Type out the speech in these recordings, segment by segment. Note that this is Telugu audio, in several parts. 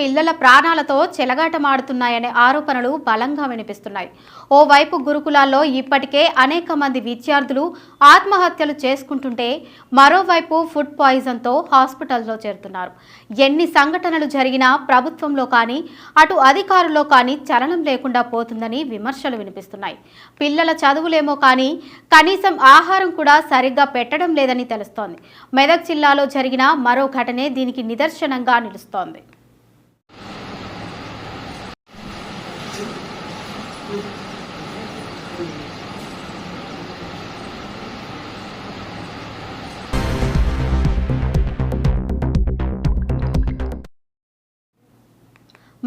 పిల్లల ప్రాణాలతో చెలగాటమాడుతున్నాయనే ఆరోపణలు బలంగా వినిపిస్తున్నాయి. ఓవైపు గురుకులాల్లో ఇప్పటికే అనేక మంది విద్యార్థులు ఆత్మహత్యలు చేసుకుంటుంటే మరోవైపు ఫుడ్ పాయిజన్తో హాస్పిటల్లో చేరుతున్నారు. ఎన్ని సంఘటనలు జరిగినా ప్రభుత్వంలో కానీ అటు అధికారుల్లో కానీ చలనం లేకుండా పోతుందని విమర్శలు వినిపిస్తున్నాయి. పిల్లల చదువులేమో కానీ కనీసం ఆహారం కూడా సరిగ్గా పెట్టడం లేదని తెలుస్తోంది. మెదక్ జిల్లాలో జరిగిన మరో ఘటనే దీనికి నిదర్శనంగా నిలుస్తోంది. Thank you.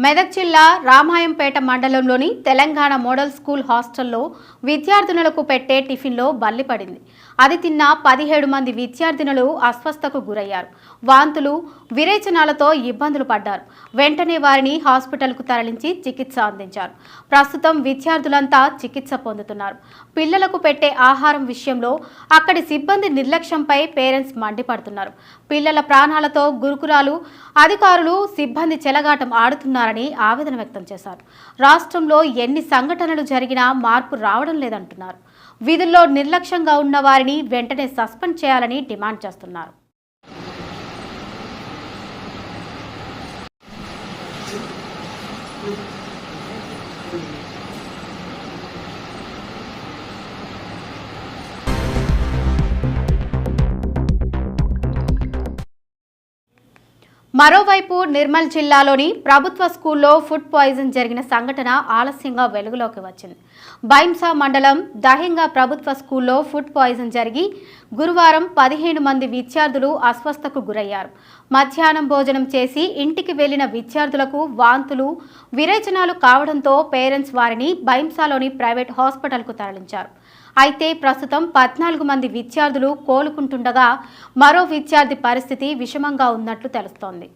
మెదక్ జిల్లా రామాయంపేట మండలంలోని తెలంగాణ మోడల్ స్కూల్ హాస్టల్లో విద్యార్థినులకు పెట్టే టిఫిన్లో బల్లి పడింది. అది తిన్న పదిహేడు మంది విద్యార్థినులు అస్వస్థకు గురయ్యారు. వాంతులు విరేచనాలతో ఇబ్బందులు పడ్డారు. వెంటనే వారిని హాస్పిటల్కు తరలించి చికిత్స అందించారు. ప్రస్తుతం విద్యార్థులంతా చికిత్స పొందుతున్నారు. పిల్లలకు పెట్టే ఆహారం విషయంలో అక్కడి సిబ్బంది నిర్లక్ష్యంపై పేరెంట్స్ మండిపడుతున్నారు. పిల్లల ప్రాణాలతో గురుకురాలు అధికారులు సిబ్బంది చెలగాటం ఆడుతున్నారు చేస్తున్నారని ఆవేదన వ్యక్తం చేశారు. రాష్ట్రంలో ఎన్ని సంఘటనలు జరిగినా మార్పు రావడం లేదంటున్నారు. విధుల్లో నిర్లక్ష్యంగా ఉన్న వారిని వెంటనే సస్పెండ్ చేయాలని డిమాండ్ చేస్తున్నారు. మరోవైపు నిర్మల్ జిల్లాలోని ప్రభుత్వ స్కూల్లో ఫుడ్ పాయిజన్ జరిగిన సంఘటన ఆలస్యంగా వెలుగులోకి వచ్చింది. బైంసా మండలం దహింగా ప్రభుత్వ స్కూల్లో ఫుడ్ పాయిజన్ జరిగి గురువారం పదిహేను మంది విద్యార్థులు అస్వస్థకు గురయ్యారు. మధ్యాహ్నం భోజనం చేసి ఇంటికి వెళ్ళిన విద్యార్థులకు వాంతులు విరేచనాలు కావడంతో పేరెంట్స్ వారిని బైంసాలోని ప్రైవేట్ హాస్పిటల్కు తరలించారు. అయితే ప్రస్తుతం పద్నాలుగు మంది విద్యార్థులు కోలుకుంటుండగా మరో విద్యార్థి పరిస్థితి విషమంగా ఉన్నట్లు తెలుస్తోంది